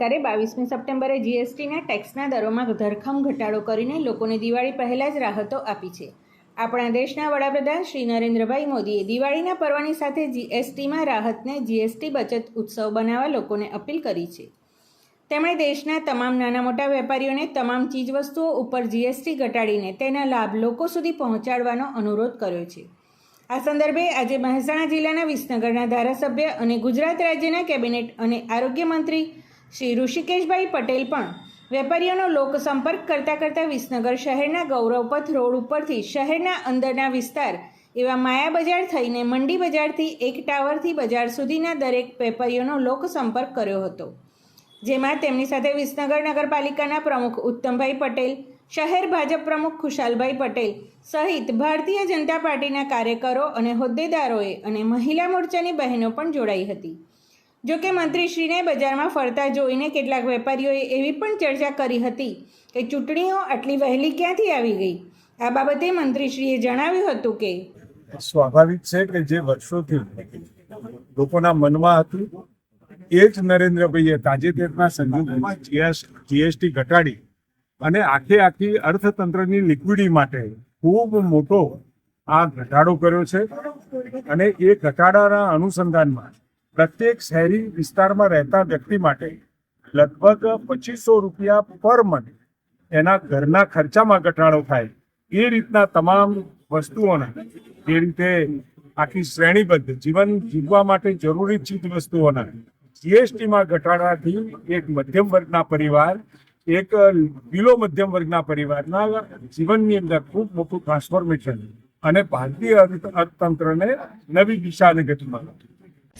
સરકારે બાવીસમી સપ્ટેમ્બરે જીએસટીના ટેક્સના દરોમાં ધરખમ ઘટાડો કરીને લોકોને દિવાળી પહેલાં જ રાહતો આપી છે. આપણા દેશના વડાપ્રધાન શ્રી નરેન્દ્રભાઈ મોદીએ દિવાળીના પર્વની સાથે જીએસટીમાં રાહતને જીએસટી બચત ઉત્સવ બનાવવા લોકોને અપીલ કરી છે. તેમણે દેશના તમામ નાના મોટા વેપારીઓને તમામ ચીજવસ્તુઓ ઉપર જીએસટી ઘટાડીને તેના લાભ લોકો સુધી પહોંચાડવાનો અનુરોધ કર્યો છે. આ સંદર્ભે આજે મહેસાણા જિલ્લાના વિસનગરના ધારાસભ્ય અને ગુજરાત રાજ્યના કેબિનેટ અને આરોગ્ય મંત્રી શ્રી ઋષિકેશભાઈ પટેલ પણ વેપારીઓનો લોકસંપર્ક કરતા કરતા વિસનગર શહેરના ગૌરવપથ રોડ ઉપરથી શહેરના અંદરના વિસ્તાર એવા માયા બજાર થઈને મંડી બજારથી એક ટાવરથી બજાર સુધીના દરેક વેપારીઓનો લોકસંપર્ક કર્યો હતો. જેમાં તેમની સાથે વિસનગર નગરપાલિકાના પ્રમુખ ઉત્તમભાઈ પટેલ, શહેર ભાજપ પ્રમુખ ખુશાલભાઈ પટેલ સહિત ભારતીય જનતા પાર્ટીના કાર્યકરો અને હોદ્દેદારોએ અને મહિલા મોરચાની બહેનો પણ જોડાઈ હતી. જો કે મંત્રીશ્રીને બજારમાં ફરતા જોઈને કેટલાક વેપારીઓએ એવી પણ ચર્ચા કરી હતી કે ચૂંટણીઓ આટલી વહેલી ક્યાંથી આવી ગઈ? આ બાબતે મંત્રીશ્રીએ જણાવ્યું હતું કે સ્વાભાવિક છે કે જે વર્ષોથી લોકોના મનમાં હતું, એ જ નરેન્દ્રભાઈએ તાજેતરના સંજોગોમાં જીએસટી ઘટાડી અને આખે આખી અર્થતંત્રની લિક્વિડી માટે ખૂબ મોટો આ ઘટાડો કર્યો છે અને એ ઘટાડાના અનુસંધાનમાં પ્રત્યેક શહેરી વિસ્તારમાં રહેતા વ્યક્તિ માટે લગભગ પચીસો રૂપિયા પર મંથ એના ઘરના ખર્ચામાં ઘટાડો થાય. એ રીતના તમામ વસ્તુઓના જે રીતે આખી શ્રેણીબદ્ધ જીવન જીવવા માટે જરૂરી ચીજ વસ્તુઓના જીએસટીમાં ઘટાડાથી એક મધ્યમ વર્ગના પરિવાર, એક બિલો મધ્યમ વર્ગના પરિવારના જીવનની અંદર ખૂબ મોટું ટ્રાન્સફોર્મેશન અને ભારતીય અર્થ- અર્થતંત્રને નવી દિશા અને ગતિ મળે